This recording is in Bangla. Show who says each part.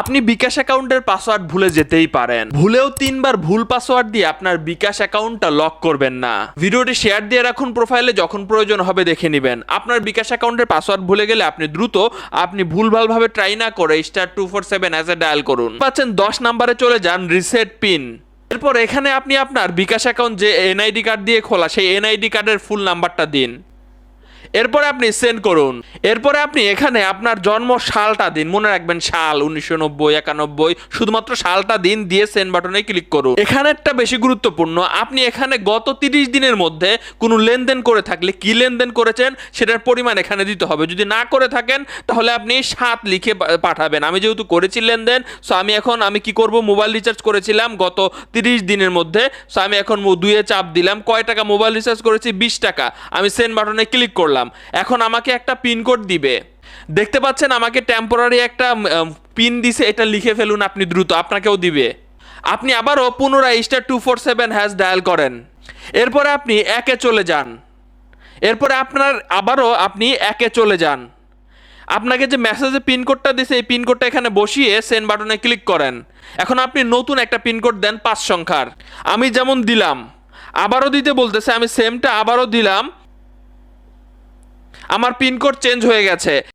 Speaker 1: আপনি বিকাশ অ্যাকাউন্টের পাসওয়ার্ড ভুলে যেতেই পারেন। ভুলেও তিনবার ভুল পাসওয়ার্ড দিয়ে আপনার বিকাশ অ্যাকাউন্টটা লক করবেন না। ভিডিওটি শেয়ার দিয়ে রাখুন প্রোফাইলে যখন প্রয়োজন হবে দেখে নেবেন। আপনার বিকাশ অ্যাকাউন্টের পাসওয়ার্ড ভুলে গেলে আপনি দ্রুত আপনি ভুলভালভাবে ট্রাই না করে star two four seven hash dial করুন। পাচ্ছেন দশ নাম্বারে চলে যান রিসেট পিন এরপর এখানে আপনি আপনার বিকাশ অ্যাকাউন্ট যে এনআইডি কার্ড দিয়ে খোলা, সেই এনআইডি কার্ডের ফুল নাম্বারটা দিন। এরপরে আপনি সেন্ড করুন। এরপরে আপনি এখানে আপনার জন্ম সালটা দিন। মনে রাখবেন সাল, উনিশশো নব্বই, একানব্বই। শুধুমাত্র সালটা দিন দিয়ে সেন্ড বাটনে ক্লিক করুন। এখানেরটা বেশি গুরুত্বপূর্ণ, আপনি এখানে গত তিরিশ দিনের মধ্যে কোনো লেনদেন করে থাকলে কি লেনদেন করেছেন সেটার পরিমাণ এখানে দিতে হবে। যদি না করে থাকেন, তাহলে আপনি সাত লিখে পাঠাবেন। আমি যেহেতু করেছি লেনদেন সো আমি এখন আমি কি করব? মোবাইল রিচার্জ করেছিলাম গত তিরিশ দিনের মধ্যে। সো আমি এখন দুয়ে চাপ দিলাম। কয় টাকা মোবাইল রিচার্জ করেছি? বিশ টাকা। আমি সেন্ড বাটনে ক্লিক করলাম। এখন আমাকে একটা পিনকোড দিবে। দেখতে পাচ্ছেন আমাকে টেম্পোরারি একটা পিন দিছে, এটা লিখে ফেলুন আপনি দ্রুত, আপনাকেও দিবে। আপনি আবারও পুনরায় star two four seven hash dial করেন। এরপরে আপনি একে চলে যান। এরপরে আপনার আবারও আপনি একে চলে যান। আপনাকে যে মেসেজে পিনকোডটা দিছে, এই পিনকোডটা এখানে বসিয়ে সেন্ড বাটনে ক্লিক করেন। এখন আপনি নতুন একটা পিনকোড দেন পাঁচ সংখ্যার। আমি যেমন দিলাম, আবারও দিতে বলতেছে, আমি সেমটা আবারও দিলাম আমার পিনকোড চেঞ্জ হয়ে গেছে।